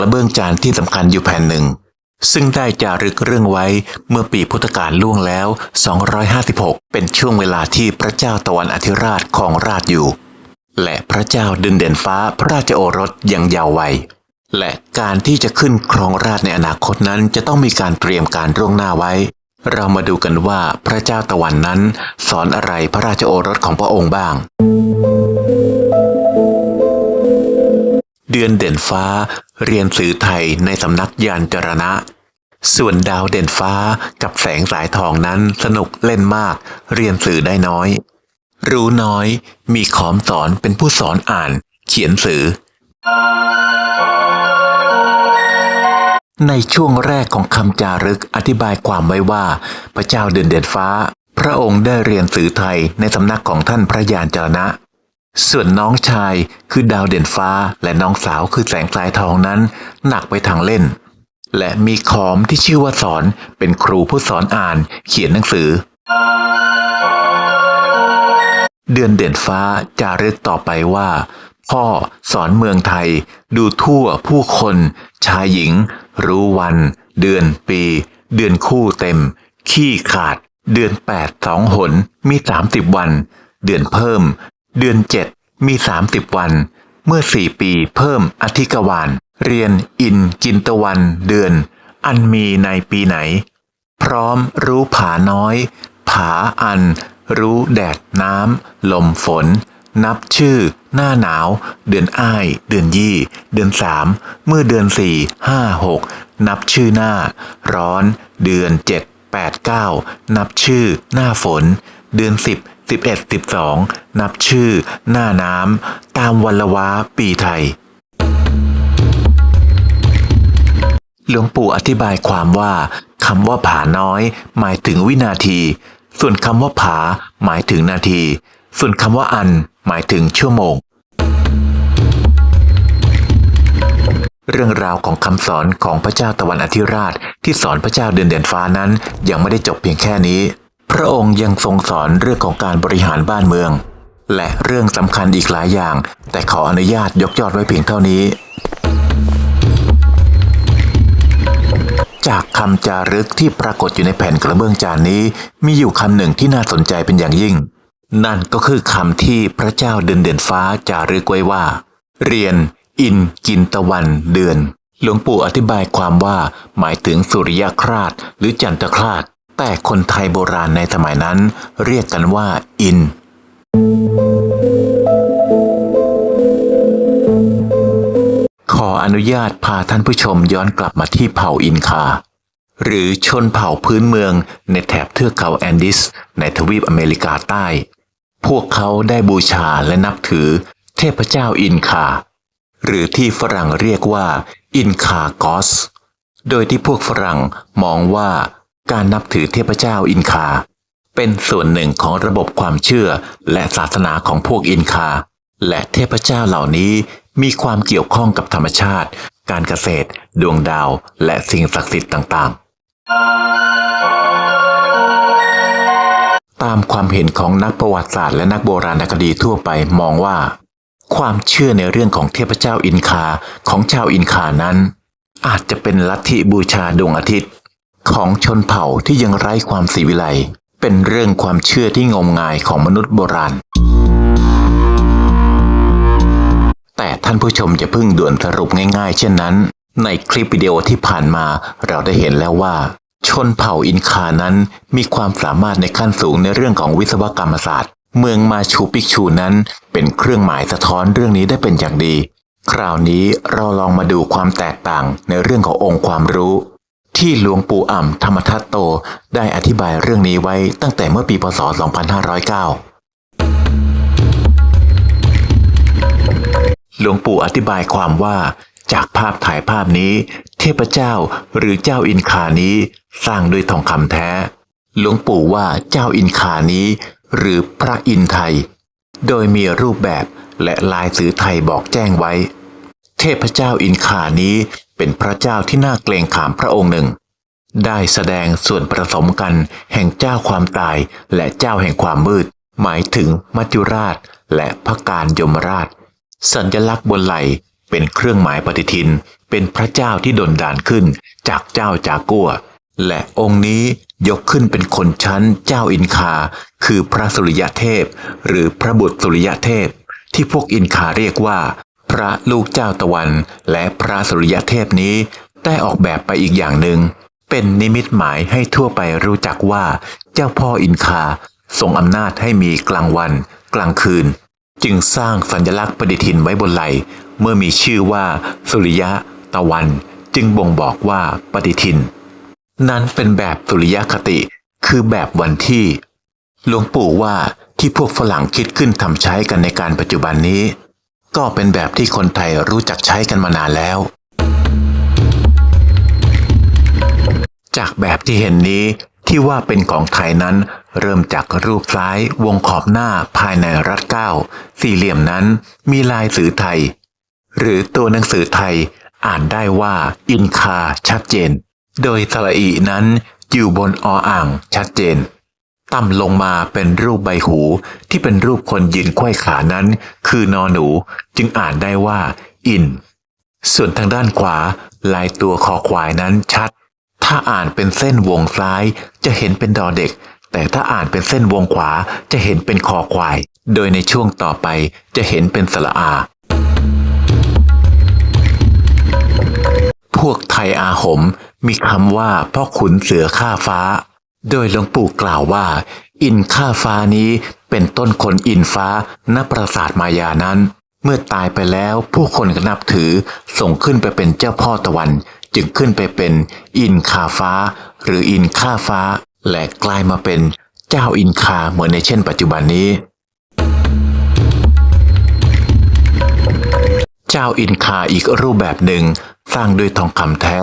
ระเบื้องจานที่สำคัญอยู่แผ่นหนึ่ง ซึ่งได้จารึกเรื่องไว้เมื่อปีพุทธกาลล่วงแล้ว 256 เป็นช่วงเวลาที่พระเจ้าตะวันอธิราชครองราชอยู่ และพระเจ้าดินเด่นฟ้าพระราชโอรสยังยาววัยและการที่จะขึ้นครองราชในอนาคตนั้นจะต้องมีการเตรียมการล่วงหน้าไว้ เรามาดูกันว่าพระเจ้าตะวันนั้น สอนอะไรพระราชโอรสของพระองค์บ้าง เดือนเด่นฟ้าเรียนสื่อไทยในสำนักยานจรณะ ส่วนดาวเด่นฟ้ากับแสงสายทองนั้นสนุกเล่นมาก เรียนสื่อได้น้อย รู้น้อย มีขอมสอนเป็นผู้สอนอ่าน เขียนสื่อ ในช่วงแรกของคำจารึกอธิบายความไว้ว่า พระเจ้าเดือนเด่นฟ้า พระองค์ได้เรียนสื่อไทยในสำนักของท่านพระยานจรณะ ส่วนน้องชายคือดาวเด่นฟ้าและน้องสาวคือแสงสายทองนั้นหนักไปทางเล่น และมีขอมที่ชื่อว่าสอนเป็นครูผู้สอนอ่านเขียนหนังสือ เดือนเด่นฟ้าจารึกต่อไปว่า พ่อสอนเมืองไทย ดูทั่วผู้คน ชายหญิง รู้วัน เดือนปี เดือนคู่เต็ม ขี้ขาด เดือนแปดสองหนมีสามสิบวัน เดือนเพิ่ม เดือนเจ็ดมีสามสิบวัน เมื่อสี่ปีเพิ่มอธิกวานเรียนอินกินตะวันเดือน อันมีในปีไหน พร้อมรู้ผาน้อย ผาอัน รู้แดดน้ำลมฝน นับชื่อ หน้าหนาว เดือนอ้าย เดือนยี่ เดือนสามเมื่อเดือนสี่ห้าหกนับชื่อหน้า ร้อน เดือนเจ็ดแปดเก้านับชื่อ หน้าฝน เดือนสิบ สิบเอ็ดสิบสองนับชื่อ หน้าน้ำ ตามวันละวะปีไทย หลวงปู่อธิบายความว่าคำว่าผาน้อย หมายถึงวินาที ส่วนคำว่าผา หมายถึงนาที ส่วนคำว่าอัน หมายถึงชั่วโมงเรื่องราวของคำสอนของพระเจ้าตะวันอธิราชที่สอนพระเจ้าเดือนเด่นฟ้านั้นยังไม่ได้จบเพียงแค่นี้ พระองค์ยังทรงสอนเรื่องของการบริหารบ้านเมือง และเรื่องสำคัญอีกหลายอย่าง แต่ขออนุญาตยกยอดไว้เพียงเท่านี้ จากคำจารึกที่ปรากฏอยู่ในแผ่นกระเบื้องจานนี้ มีอยู่คำหนึ่งที่น่าสนใจเป็นอย่างยิ่ง นั่นก็คือคำที่พระเจ้าเดือนเด่นฟ้าจารึกไว้ว่า เรียน อินกินตะวันเดือน หลวงปู่อธิบายความว่าหมายถึงสุริยคราสหรือจันทคราส แต่คนไทยโบราณในสมัยนั้นเรียกกันว่าอิน ขออนุญาตพาท่านผู้ชมย้อนกลับมาที่เผ่าอินคา หรือชนเผ่าพื้นเมืองในแถบเทือกเขาแอนดิส ในทวีปอเมริกาใต้ พวกเขาได้บูชาและนับถือเทพเจ้าอินคา หรือที่ฝรั่งเรียกว่าอินคากอส โดยที่พวกฝรั่งมองว่า การนับถือเทพเจ้าอินคา เป็นส่วนหนึ่งของระบบความเชื่อและศาสนาของพวกอินคา และเทพเจ้าเหล่านี้มีความเกี่ยวข้องกับธรรมชาติ การเกษตร ดวงดาว และสิ่งศักดิ์สิทธิ์ต่างๆ ตามความเห็นของนักประวัติศาสตร์และนักโบราณคดีทั่วไปมองว่า ความเชื่อในเรื่องของเทพเจ้าอินคาของชาวอินคานั้น อาจจะเป็นลัทธิบูชาดวงอาทิตย์ ของชนเผ่าที่ยังไร้ความสีวิไลเป็นเรื่องความเชื่อที่งมงายของมนุษย์โบราณ แต่ท่านผู้ชมจะพึ่งด่วนสรุปง่ายๆ เช่นนั้น ในคลิปวิดีโอที่ผ่านมาเราได้เห็นแล้วว่า ชนเผ่าอินคานั้นมีความสามารถในขั้นสูงในเรื่องของวิศวกรรมศาสตร์ เมืองมาชูปิกชูนั้น เป็นเครื่องหมายสะท้อนเรื่องนี้ได้เป็นอย่างดี คราวนี้เราลองมาดูความแตกต่างในเรื่องขององค์ความรู้ ที่หลวงปู่อ่ำธรรมทัตโตได้อธิบายเรื่องนี้ไว้ตั้งแต่เมื่อปีพศ 2509 หลวงปู่อธิบายความว่าจากภาพถ่ายภาพนี้ เทพเจ้าหรือเจ้าอินคานี้สร้างด้วยทองคำแท้ หลวงปู่ว่าเจ้าอินคานี้ หรือพระอินไทย โดยมีรูปแบบและลายสือไทยบอกแจ้งไว้ เทพเจ้าอินคานี้ เป็นพระเจ้าที่น่าเกรงขามพระองค์หนึ่ง ได้แสดงส่วนผสมกันแห่งเจ้าความตายและเจ้าแห่งความมืด หมายถึงมัจจุราชและพระการยมราช สัญลักษณ์บนไหลเป็นเครื่องหมายปฏิทิน เป็นพระเจ้าที่ดนดานขึ้นจากเจ้าจากัวและองค์นี้ยกขึ้นเป็นคนชั้นเจ้าอินคา คือพระสุริยเทพ หรือพระบุตรสุริยเทพ ที่พวกอินคาเรียกว่า ระลูกเจ้าตะวัน และพระสุริยเทพนี้ได้ออกแบบไปอีกอย่างหนึ่ง เป็นนิมิตหมายให้ทั่วไปรู้จักว่า เจ้าพ่ออินคาทรงอำนาจให้มีกลางวัน กลางคืน จึงสร้างสัญลักษณ์ปฏิทินไว้บนไหลเมื่อมีชื่อว่า สุริยะ ตะวัน จึงบ่งบอกว่าปฏิทิน นั้นเป็นแบบสุริยคติ คือแบบวันที่หลวงปู่ว่าที่พวกฝรั่งคิดขึ้นทำใช้กันในการปัจจุบันนี้ ก็เป็นแบบที่คนไทยรู้จักใช้กันมานานแล้ว จากแบบที่เห็นนี้ที่ว่าเป็นของไทยนั้น เริ่มจากรูปซ้ายวงขอบหน้าภายในรัดเก้าสี่เหลี่ยมนั้นมีลายสื่อไทย หรือตัวหนังสือไทยอ่านได้ว่าอินคาชัดเจน โดยสระอีนั้นอยู่บนออ่างชัดเจน ต่ำลงมาเป็นรูปใบหูที่เป็นรูปคนยืนไขว้ขานั้น คือนอหนูจึงอ่านได้ว่า อิน ส่วนทางด้านขวา ลายตัวคอควายนั้นชัด ถ้าอ่านเป็นเส้นวงซ้ายจะเห็นเป็นดอเด็ก แต่ถ้าอ่านเป็นเส้นวงขวาจะเห็นเป็นคอควาย โดยในช่วงต่อไปจะเห็นเป็นสระอา พวกไทยอาหมมีคำว่าพ่อขุนเสือข้าฟ้า โดยหลวงปู่กล่าวว่า อินข้าฟ้านี้เป็นต้นคนอินฟ้าณปราสาทมายานั้น เมื่อตายไปแล้วผู้คนก็นับถือส่งขึ้นไปเป็นเจ้าพ่อตะวัน จึงขึ้นไปเป็นอินคาฟ้า หรืออินข้าฟ้า และกลายมาเป็นเจ้าอินคาเหมือนในเช่นปัจจุบันนี้ เจ้าอินคาอีกรูปแบบหนึ่งสร้างด้วยทองคำแท้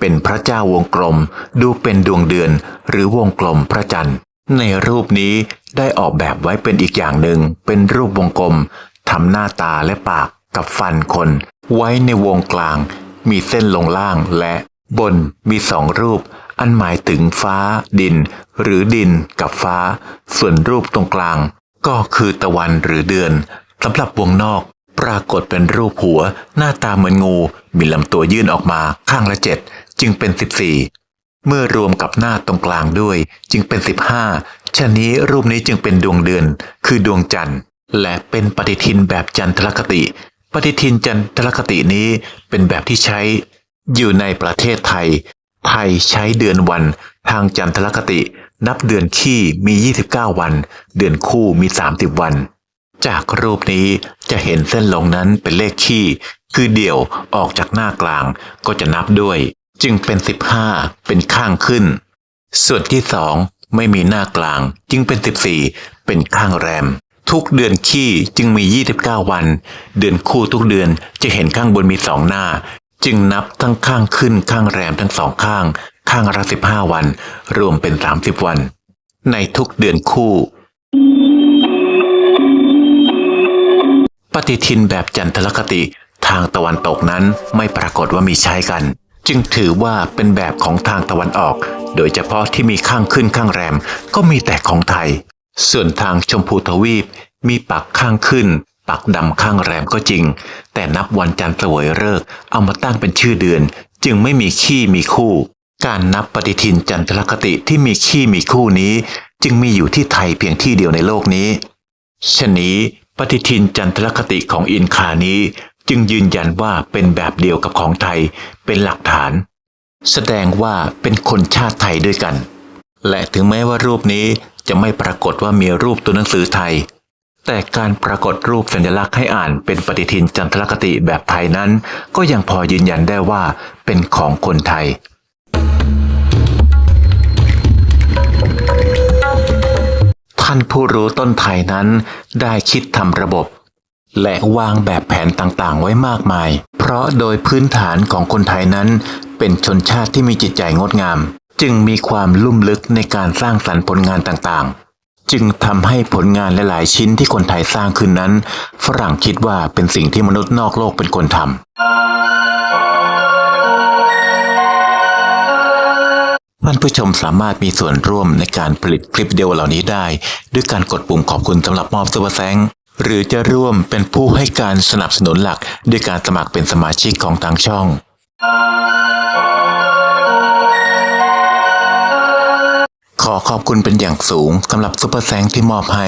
เป็นพระเจ้าวงกลมดูเป็นดวงเดือนหรือวงกลมพระจันทร์ ในรูปนี้ได้ออกแบบไว้เป็นอีกอย่างหนึ่ง เป็นรูปวงกลมทำหน้าตาและปากกับฟันคน ไว้ในวงกลาง มีเส้นลงล่างและบนมีสองรูป อันหมายถึงฟ้า ดิน หรือดินกับฟ้า ส่วนรูปตรงกลาง ก็คือตะวันหรือเดือนสำหรับวงนอกปรากฏเป็นรูปหัว หน้าตาเหมือนงู มีลำตัวยื่นออกมาข้างละเจ็ด จึงเป็นสิบสี่เมื่อรวมกับหน้าตรงกลางด้วย จึงเป็นสิบห้าชะนี้รูปนี้จึงเป็นดวงเดือน คือดวงจันทร์ และเป็นปฏิทินแบบจันทรคติ ปฏิทินจันทรคตินี้เป็นแบบที่ใช้ อยู่ในประเทศไทย ไทยใช้เดือนวันทางจันทรคติ นับเดือนขี้มี 29 วัน เดือนคู่มี 30 วันจากรูปนี้จะเห็นเส้นลงนั้นเป็นเลขขี้ คือเดี่ยวออกจากหน้ากลางก็จะนับด้วย จึงเป็น 15 เป็นข้างขึ้น ส่วนที่สองไม่มีหน้ากลาง จึงเป็น 14 เป็นข้างแรม ทุกเดือนขี้จึงมี 29 วัน เดือนคู่ทุกเดือนจะเห็นข้างบนมีสองหน้า จึงนับทั้งข้างขึ้นข้างแรมทั้งสองข้าง ข้างละ15 วัน รวมเป็น 30 วัน ในทุกเดือนคู่ปฏิทินแบบจันทรคติทางตะวันตกนั้นไม่ปรากฏว่ามีใช้กัน จึงถือว่าเป็นแบบของทางตะวันออก โดยเฉพาะที่มีข้างขึ้นข้างแรมก็มีแต่ของไทย ส่วนทางชมพูทวีปมีปักข้างขึ้น ปักดำข้างแรมก็จริง แต่นับวันจันทร์เสวยฤกษ์เอามาตั้งเป็นชื่อเดือน จึงไม่มีขี้มีคู่ การนับปฏิทินจันทรคติที่มีขี้มีคู่นี้ จึงมีอยู่ที่ไทยเพียงที่เดียวในโลกนี้ชะนี้ปฏิทินจันทรคติของอินคานี้ จึงยืนยันว่าเป็นแบบเดียวกับของไทยเป็นหลักฐาน แสดงว่าเป็นคนชาติไทยด้วยกัน และถึงแม้ว่ารูปนี้จะไม่ปรากฏว่ามีรูปตัวหนังสือไทย แต่การปรากฏรูปสัญลักษณ์ให้อ่านเป็นปฏิทินจันทรคติแบบไทยนั้น ก็ยังพอยืนยันได้ว่าเป็นของคนไทยท่านผู้รู้ต้นไทยนั้นได้คิดทำระบบ และวางแบบแผนต่างๆ ไว้มากมาย เพราะโดยพื้นฐานของคนไทยนั้น เป็นชนชาติที่มีจิตใจงดงาม จึงมีความลุ่มลึกในการสร้างสรรค์ผลงานต่างๆ จึงทำให้ผลงานหลายๆชิ้นที่คนไทยสร้างขึ้นนั้น ฝรั่งคิดว่าเป็นสิ่งที่มนุษย์นอกโลกเป็นคนทำท่านผู้ชมสามารถมีส่วนร่วมในการผลิตคลิปวิดีโอเหล่านี้ได้ ด้วยการกดปุ่มขอบคุณสำหรับมอบซุปเปอร์แซง หรือจะร่วมเป็นผู้ให้การสนับสนุนหลักด้วยการสมัครเป็นสมาชิกของทางช่อง ขอขอบคุณเป็นอย่างสูงสำหรับซุปเปอร์แซงที่มอบให้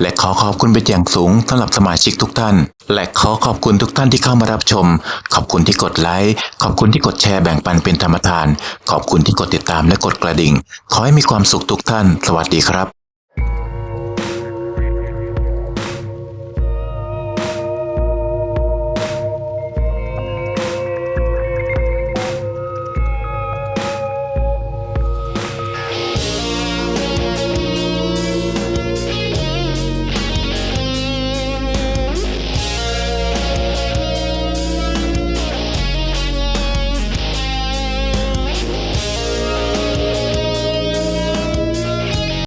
และขอขอบคุณเป็นอย่างสูงสำหรับสมาชิกทุกท่าน และขอขอบคุณทุกท่านที่เข้ามารับชม ขอบคุณที่กดไลค์ ขอบคุณที่กดแชร์แบ่งปันเป็นธรรมทาน ขอบคุณที่กดติดตามและกดกระดิ่ง ขอให้มีความสุขทุกท่าน สวัสดีครับ